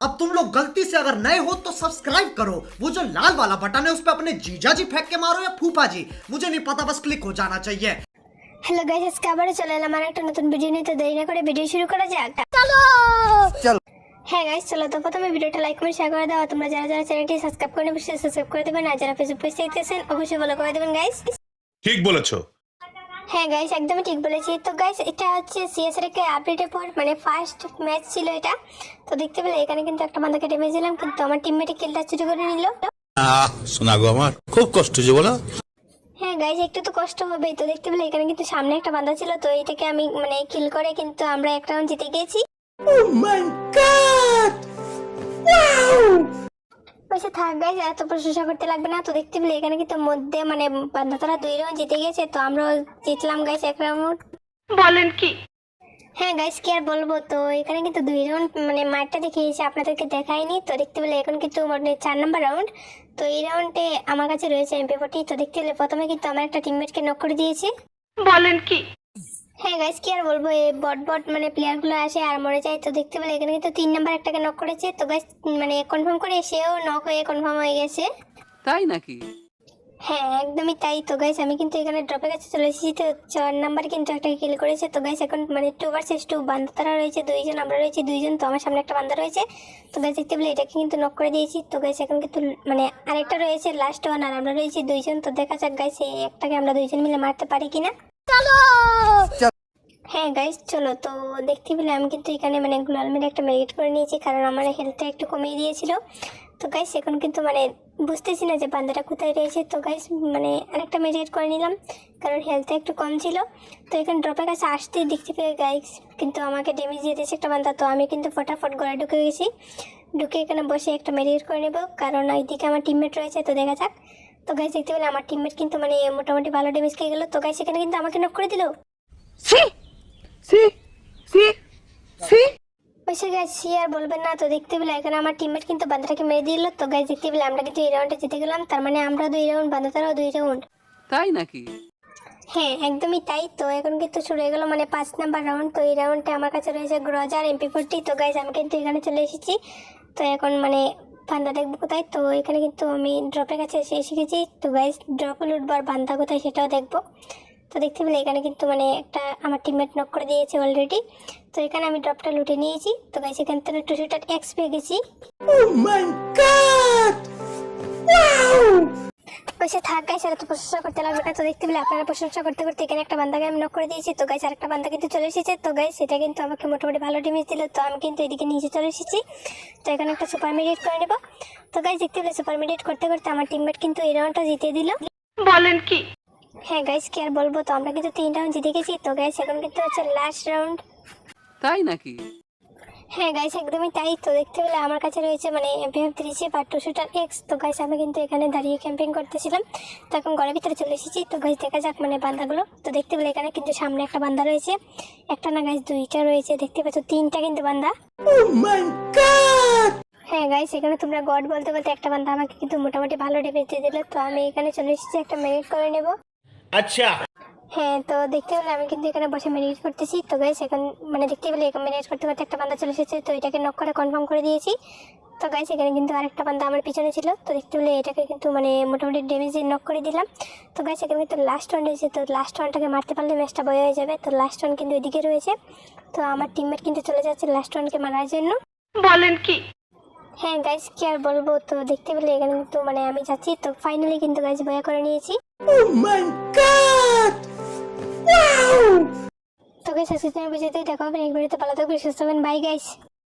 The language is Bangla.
अब तुम लोग गलती से अगर नए हो तो सब्सक्राइब करो वो जो लाल वाला बटन है उस पर अपने जीजा जी फेंक के मारो या फूफा जी मुझे नहीं पता बस क्लिक हो जाना चाहिए হ্যালো গাইস আজকে আবারও চলে এলাম আর একটা নতুন ভিডিও নিয়ে তো দেরি না করে ভিডিও শুরু করা যাক চলো। হ্যাঁ গাইস চলো তো প্রথমে ভিডিওটা লাইক করে শেয়ার করে দাও আর তোমরা যারা যারা চ্যানেলটি সাবস্ক্রাইব করে অবশ্যই সাবস্ক্রাইব করে দেবেন আর যারা ফেসবুক পেজ দেখতেছেন অবশ্যই ফলো করে দেবেন গাইস ঠিক বলেছো হ্যাঁ গাইস একদমই ঠিক বলেছি। তো গাইস এটা হচ্ছে সিএসআর কে আপডেটের পর মানে ফার্স্ট ম্যাচ ছিল এটা। তো দেখতে পেলে এখানে কিন্তু একটা বান্দাকে ডেমেজ দিলাম কিন্তু আমার টিমমেটে কিলটা চুরি করে নিল। আহ শোনা গো আমার খুব কষ্ট যে বলো। হ্যাঁ গাইজ একটু তো কষ্ট হবেই। তো দেখতে পেলে এখানে কিন্তু সামনে একটা বান্ধা ছিল তো এইটাকে আমি মানে কিল করে কিন্তু আমরা একটা রাউন্ড জিতে গেছি পয়সা থাক গাইজ এত প্রশংসা করতে লাগবে না। তো দেখতে পেলে এখানে কিন্তু মধ্যে মানে বান্ধা তারা দুই রাউন্ড জিতে গেছে তো আমরাও জিতলাম গাইস এক রাউন্ড বলেন কি? হ্যাঁ গাইস কি আর বলব? তো এখানে কিন্তু দুই রাউন্ড মানে মাঠটা দেখিয়েছি আপনাদেরকে দেখাইনি। তো দেখতে পেলে এখন কিন্তু মানে চার নম্বর রাউন্ড তো এই রাউন্ডে আমার কাছে রয়েছে এমপি ফোর্টি তো দেখতে পেলে প্রথমে কিন্তু আমার একটা টিমমেটকে নক করে দিয়েছে। বলেন কি? হ্যাঁ গাইস কি আর বলব? এই বট বট মানে প্লেয়ারগুলো আসে আর মরে যায়। তো দেখতে পেলে এখানে কিন্তু তিন নাম্বার একটাকে নক করেছে। তো গাইস মানে কনফার্ম করে সেও নক হয়ে কনফার্ম হয়ে গেছে। তাই নাকি? হ্যাঁ একদমই তাই। তো গাইস আমি কিন্তু এখানে ড্রপের কাছে চলে এসেছি। তো চার নাম্বার কিন্তু একটা কিল করেছে। তো গাইস এখন মানে টু ভার্সেস টু বান্দারা রয়েছে দুইজন আমরা রয়েছে দুইজন। তো আমার সামনে একটা বান্দা রয়েছে। তো গাইস দেখতে পেলে এটাকে কিন্তু নক করে দিয়েছি। তো গাইস এখন কিন্তু মানে আরেকটা রয়েছে লাস্ট ওয়ান আর আমরা রয়েছি দুইজন। তো দেখা যাক গাইস এই একটাকে আমরা দুইজন মিলে মারতে পারি কিনা। হ্যাঁ গাইস চলো। তো দেখতে পেলে আমি কিন্তু এখানে মানে গ্লোয়াল মেরে একটা মেরিট করে নিয়েছি কারণ আমার হেলথটা একটু কমিয়ে দিয়েছিল। তো গাইস এখন কিন্তু মানে বুঝতেছি না যে বান্দাটা কোথায় রয়েছে। তো গাইস মানে আরেকটা মেরিট করে নিলাম কারণ হেলথটা একটু কম ছিল। তো এখানে ড্রপের কাছে আসতেই দেখতে পেয়ে গাইস কিন্তু আমাকে ড্যামেজ দিয়ে দিয়েছে একটা বান্দা। তো আমি কিন্তু ফটাফট গড়ে ঢুকে গেছি। ঢুকে এখানে বসে একটা মেরিট করে নেব কারণ ওইদিকে আমার টিমমেট রয়েছে তো দেখা যাক। তো গাইস দেখতে পেলে আমার টিমমেট কিন্তু মানে মোটামুটি ভালো ড্যামেজ খেয়ে গেলো। তো গাইস এখানে কিন্তু আমাকে নক করে দিলো। সি? সি? সি? সি? ওইসে গাছ সি আর বলবেন না। তো দেখতে পেলে এখানে আমার টিমমেট কিন্তু বান্দাটাকে মেরে দিল। তো গাছ দেখতে পেলে আমরা কিন্তু এই রাউন্ডে জিতে গেলাম। তার মানে আমরা দুই রাউন্ড বান্দাটারাও দুই রাউন্ড তাই নাকি? হ্যাঁ একদমই তাই। তো এখন কিন্তু শুরু হয়ে গেল মানে পাঁচ নাম্বার রাউন্ড তো এই রাউন্ডে আমার কাছে রয়েছে গ্রজার এমপি ফোরটি তো গাইজ আমি কিন্তু এখানে চলে এসেছি। তো এখন মানে বান্দা দেখব কোথায়? তো এখানে কিন্তু আমি ড্রপের কাছে এসে শিখেছি। তো গাইজ ড্রপ লুটবো আর বান্দা কোথায় সেটাও দেখব। তো দেখতে পেলে এখানে কিন্তু মানে একটা আমার টিমমেট নক করে দিয়েছে অলরেডি তো এখানে আমি ড্রপটা লুটে নিয়েছি। তো গাইজ এখান থেকে একটু শুটার এক্স পেয়ে গেছি। পয়সা থাক গাইস আর তো প্রশংসা করতে লাগবে না তো দেখতে পেলে আপনারা প্রশংসা করতে করতে এখানে একটা বান্দাকে আমি নক করে দিয়েছি। তো গাইস আরেকটা বান্দা কিন্তু চলে এসেছে। তো গাইস সেটা কিন্তু আমাকে মোটামুটি ভালো ডেমেজ দিল। তো আমি কিন্তু এদিকে নিচে চলে এসেছি। তো এখানে একটা সুপার মিডিয়েট করে নেব। তো গাইস দেখতে পেলে সুপার মিডিয়েট করতে করতে আমার টিমমেট কিন্তু এই রাউন্ডটা জিতে দিল। বলেন কি? হ্যাঁ গাইস কি আর বলব? তো আমরা কিন্তু তিন রাউন্ড জিতে গেছি। তো গাইস এখন কিন্তু হচ্ছে লাস্ট রাউন্ড তাই নাকি? হ্যাঁ গাইস একদমই তাই। তো দেখতে পেলে আমার কাছে রয়েছে মানে এমপিএফ থ্রি সি বা টু শুটার এক্স তো গাইস আমি কিন্তু এখানে দাঁড়িয়ে ক্যাম্পিং করতেছিলাম। তো এখন ঘরের ভিতরে চলে এসেছি। তো গাইস দেখা যাক মানে বান্দাগুলো। তো দেখতে পেলে এখানে কিন্তু সামনে একটা বান্দা রয়েছে। একটা না গাইস দুইটা রয়েছে। দেখতে পাচ্ছ তিনটা কিন্তু বান্দা। হ্যাঁ গাইস এখানে তোমরা গড বলতে বলতে একটা বান্দা আমাকে কিন্তু মোটামুটি ভালো ডেমেজ দিয়ে দিল। তো আমি এখানে চলে এসেছি একটা মেরিট করে নেব। আচ্ছা হ্যাঁ তো দেখতে পেলে আমি কিন্তু এখানে বসে মেরিট করতেছি। তো গাইস এখন মানে দেখতে পেলে এখানে মেরিট করতে করতে একটা বান্দা চলে এসেছে তো এটাকে নক করে কনফার্ম করে দিয়েছি। তো গাইস এখানে কিন্তু আরেকটা বান্দা আমার পিছনে ছিল তো দেখতে পেলে এটাকে কিন্তু মানে মোটামুটি ড্যামেজ নক করে দিলাম। তো গাইস এখানে কিন্তু লাস্ট ওয়ান রয়েছে তো লাস্ট ওয়ানটাকে মারতে পারলে ম্যাচটা বয়ে হয়ে যাবে। তো লাস্ট ওয়ান কিন্তু এদিকে রয়েছে। তো আমার টিমমেট কিন্তু চলে যাচ্ছে লাস্ট ওয়ানকে মারার জন্য। বলেন কি? হ্যাঁ গাইস কি আর বলব? তো দেখতে পেলে এখানে কিন্তু মানে আমি যাচ্ছি। তো ফাইনালি কিন্তু গাইস বয়া করে নিয়েছি। তো গাইস আজকে বুঝেতেই দেখা হবে নেক্সট ভিডিওতে ভালো থাকবে সুস্থ হবেন। Bye guys